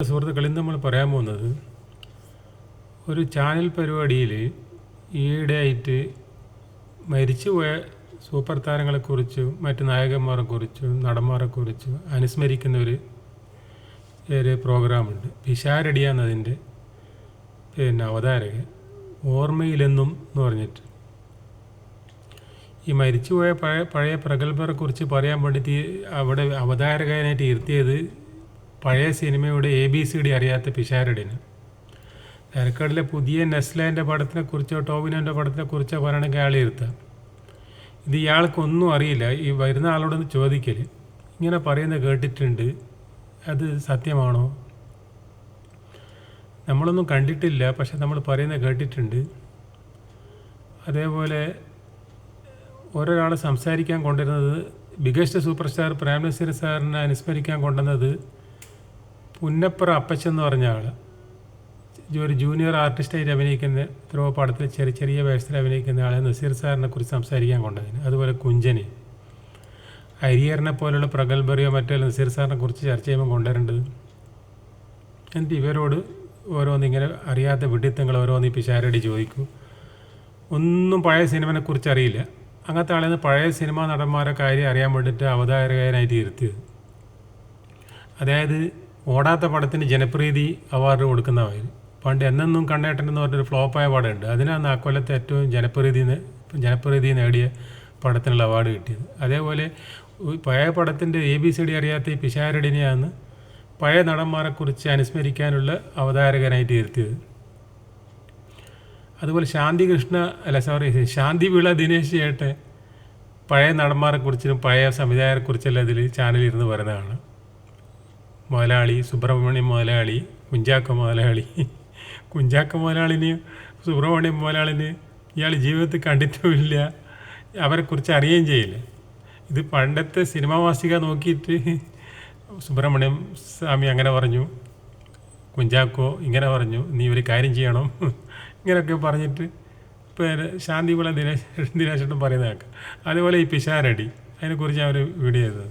സുഹൃത്തുക്കൾ ഇന്ന് നമ്മൾ പറയാൻ പോകുന്നത് ഒരു ചാനൽ പരിപാടിയിൽ ഈയിടെയായിട്ട് മരിച്ചുപോയ സൂപ്പർ താരങ്ങളെക്കുറിച്ചും മറ്റ് നായകന്മാരെക്കുറിച്ചും നടന്മാരെക്കുറിച്ചും അനുസ്മരിക്കുന്ന ഒരു ഒരു പ്രോഗ്രാമുണ്ട്. പിഷാരടിയ എന്നതിന്റെ പിന്നെ അവതാരകൻ ഓർമ്മയിലെന്നും എന്ന് പറഞ്ഞിട്ട്. ഈ മരിച്ചുപോയ പഴയ പഴയ പ്രഗത്ഭരെ കുറിച്ച് പറയാൻ വേണ്ടി അവിടെ അവതാരകനായിട്ട് ഇരുത്തിയത് പഴയ സിനിമയുടെ എ ബി സി ഡി അറിയാത്ത പിഷാരടിന്. തിരക്കടിലെ പുതിയ നെസ്ലേന്റെ പടത്തിനെക്കുറിച്ചോ ടോവിനോന്റെ പടത്തിനെക്കുറിച്ചോ പറയണമെങ്കിൽ അയാൾ ഇരുത്താം ഇത് ഇയാൾക്കൊന്നും അറിയില്ല. ഈ വരുന്ന ആളോടൊന്ന് ചോദിക്കൽ ഇങ്ങനെ പറയുന്നത് കേട്ടിട്ടുണ്ട്. അത് സത്യമാണോ? നമ്മളൊന്നും കണ്ടിട്ടില്ല പക്ഷെ നമ്മൾ പറയുന്നത് കേട്ടിട്ടുണ്ട്. അതേപോലെ ഓരോരാൾ സംസാരിക്കാൻ കൊണ്ടുവരുന്നത് ബിഗസ്റ്റ് സൂപ്പർ സ്റ്റാർ പ്രേം സാറിനെ അനുസ്മരിക്കാൻ കൊണ്ടുവന്നത് പുന്നപ്പുറ അപ്പച്ചൻ എന്ന് പറഞ്ഞ ആൾ ഒരു ജൂനിയർ ആർട്ടിസ്റ്റായിട്ട് അഭിനയിക്കുന്ന ധ്രുവ പടത്തിൽ ചെറിയ ചെറിയ വേഷത്തിൽ അഭിനയിക്കുന്ന ആളെ നസീർ സാറിനെ കുറിച്ച് സംസാരിക്കാൻ കൊണ്ടതിന്. അതുപോലെ കുഞ്ചന്. അരിയറിനെ പോലുള്ള പ്രഗത്ഭരെയോ മറ്റോ നസീർ സാറിനെ കുറിച്ച് ചർച്ച ചെയ്യുമ്പോൾ കൊണ്ടുവരേണ്ടത്. എന്നിട്ട് ഇവരോട് ഓരോന്നിങ്ങനെ അറിയാത്ത വിഡിത്തങ്ങൾ ഓരോന്ന് പിശാരടി ചോദിക്കൂ. ഒന്നും പഴയ സിനിമനെ കുറിച്ച് അറിയില്ല. അങ്ങനത്തെ ആളെ പഴയ സിനിമാ നടന്മാരെ കാര്യം അറിയാൻ വേണ്ടിയിട്ട് അവതാരകനായിട്ട് ഇരുത്തിയത് അതായത് ഓടാത്ത പടത്തിന് ജനപ്രീതി അവാർഡ് കൊടുക്കുന്നവർ പണ്ട് എന്നെന്നും കണ്ണേട്ടൻ എന്ന് പറഞ്ഞൊരു ഫ്ലോപ്പായ പടമുണ്ട്. അതിനാണ് ആ കൊല്ലത്തെ ഏറ്റവും ജനപ്രീതി ജനപ്രീതി നേടിയ പടത്തിനുള്ള അവാർഡ് കിട്ടിയത്. അതേപോലെ പഴയ പടത്തിന്റെ എ ബി സി ഡി അറിയാത്ത ഈ പിഷാരടിനെയാണ് പഴയ നടന്മാരെക്കുറിച്ച് അനുസ്മരിക്കാനുള്ള അവതാരകനായി ഇരുത്തിയത് അതുപോലെ ശാന്തി കൃഷ്ണ അല്ല സോറി ശാന്തി വിള ദിനേശ് ചേട്ടൻ പഴയ നടന്മാരെക്കുറിച്ചും പഴയ സംവിധായകരെക്കുറിച്ചെല്ലാം ഇതിൽ ചാനലിൽ ഇരുന്ന് പറയുന്നതാണ്. മുതലാളി സുബ്രഹ്മണ്യം മുതലാളി കുഞ്ചാക്ക മുതലാളി. കുഞ്ചാക്ക മുതലാളിന് സുബ്രഹ്മണ്യം മുതലാളിന് ഇയാൾ ജീവിതത്തിൽ കണ്ടിട്ടുമില്ല. അവരെക്കുറിച്ച് അറിയുകയും ചെയ്യില്ല. ഇത് പണ്ടത്തെ സിനിമാ മാസിക നോക്കിയിട്ട് സുബ്രഹ്മണ്യം സ്വാമി അങ്ങനെ പറഞ്ഞു കുഞ്ചാക്കോ ഇങ്ങനെ പറഞ്ഞു നീ ഒരു കാര്യം ചെയ്യണം. ഇങ്ങനെയൊക്കെ പറഞ്ഞിട്ട് പിന്നെ ശാന്തിവിള ദിനേശ് ദിനേശേട്ടൻ പറയുന്നതൊക്കെ അതുപോലെ ഈ പിഷാരടി അതിനെക്കുറിച്ച് അവർ വീഡിയോ ചെയ്തത്